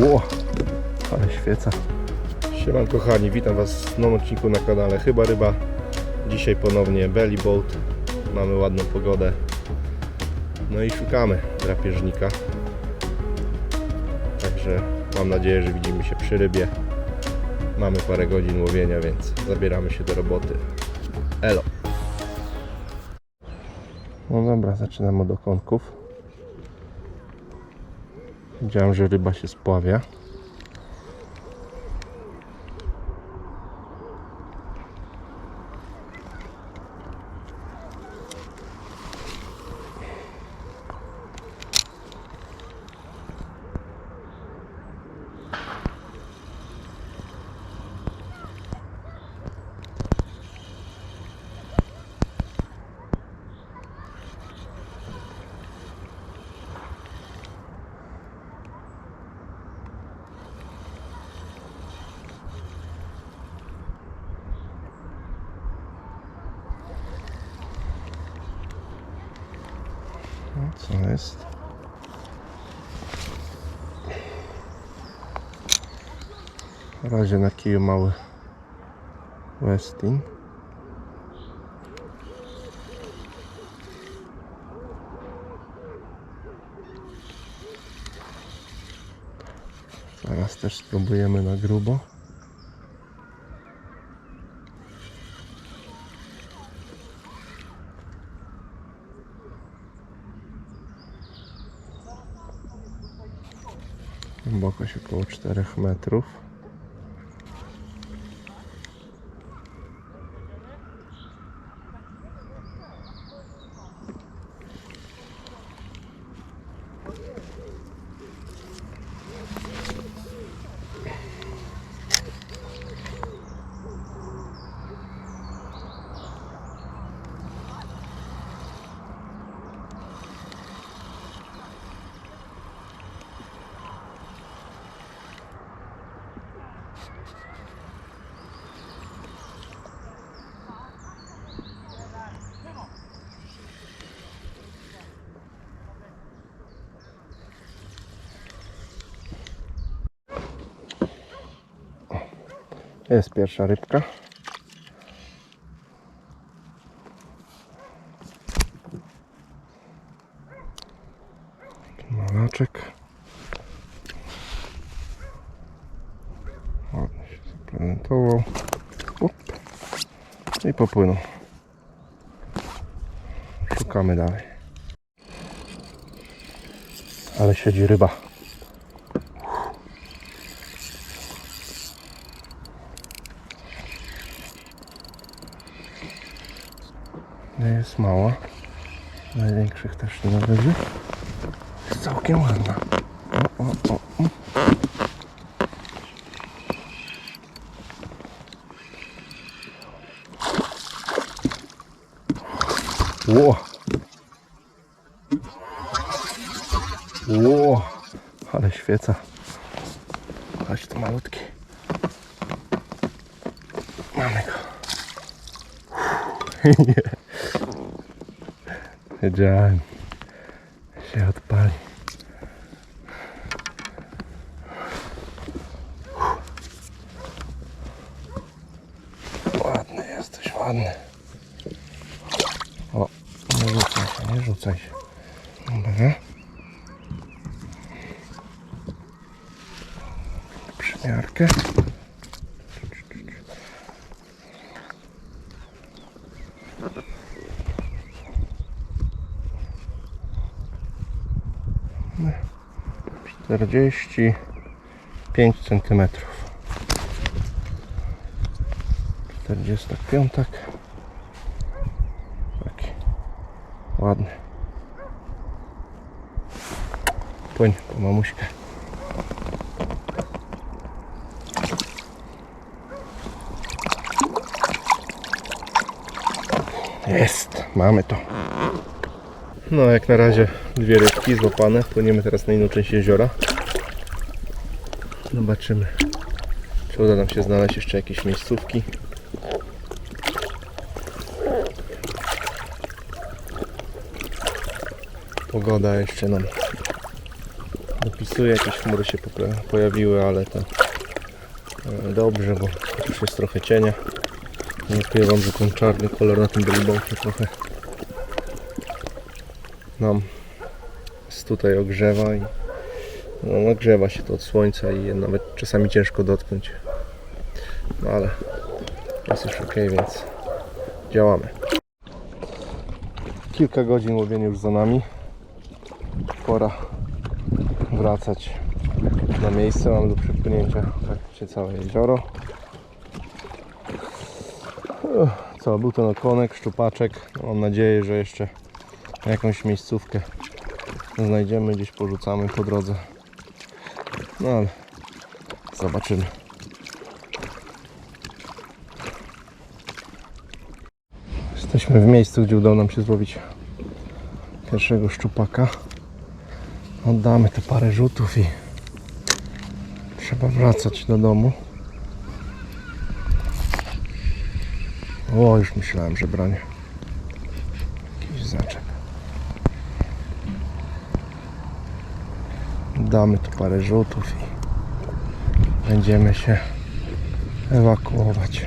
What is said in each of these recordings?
Ło, ale świeca. Sieman kochani, witam Was w nowym odcinku na kanale Chyba Ryba. Dzisiaj ponownie belly boat. Mamy ładną pogodę. No i szukamy drapieżnika. Także mam nadzieję, że widzimy się przy rybie. Mamy parę godzin łowienia, więc zabieramy się do roboty. Elo. No dobra, zaczynamy od okonków. Widziałem, że ryba się spławia. Co jest? Na razie na kiju mały Westin. Zaraz też spróbujemy na grubo. Głębokość około 4 metrów. Jest pierwsza rybka. Malaczek. Ładnie się zaprezentował. Up. I popłynął. Szukamy dalej. Ale siedzi ryba. Nie jest mała. Największych też nie należy. Jest całkiem ładna. O, o, o, o. Ło! Ło! Ale świeca. Chodź to malutki. Mamy go. Nie. Wiedziałem. Się odpali. Ładny jesteś, ładny. O, nie rzucaj się, nie rzucaj się. Dobra. Przymiarkę. Czterdzieści pięć centymetrów. Czterdziestak piątak. Taki ładny. Płyń po mamuśkę. Jest, mamy to. No, jak na razie dwie rybki złapane. Płyniemy teraz na inną część jeziora. Zobaczymy, czy uda nam się znaleźć jeszcze jakieś miejscówki. Pogoda jeszcze nam Dopisuję, jakieś chmury się pojawiły, ale to e, dobrze, bo już jest trochę cienia. Nie ukrywam, że ten czarny kolor na tym billboardzie trochę nam tutaj ogrzewa i no, nagrzewa się to od słońca i nawet czasami ciężko dotknąć. No ale jest już ok, więc działamy. Kilka godzin łowienia już za nami. Pora wracać na miejsce. Mamy do przepłynięcia praktycznie całe jezioro. Co, był ten okonek, szczupaczek. Mam nadzieję, że jeszcze jakąś miejscówkę znajdziemy, gdzieś porzucamy po drodze. No ale zobaczymy. Jesteśmy w miejscu, gdzie udało nam się złowić pierwszego szczupaka. Oddamy te parę rzutów i trzeba wracać do domu. O, już myślałem, że branie Damy tu parę rzutów i będziemy się ewakuować.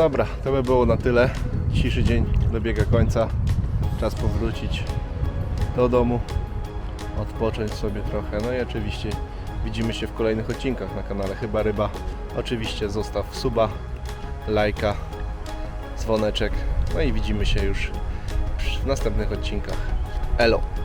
Dobra, to by było na tyle. Dzisiejszy dzień dobiega końca. Czas powrócić do domu, odpocząć sobie trochę. No i oczywiście widzimy się w kolejnych odcinkach na kanale Chyba Ryba. Oczywiście zostaw suba, lajka, dzwoneczek. No i widzimy się już w następnych odcinkach. Elo!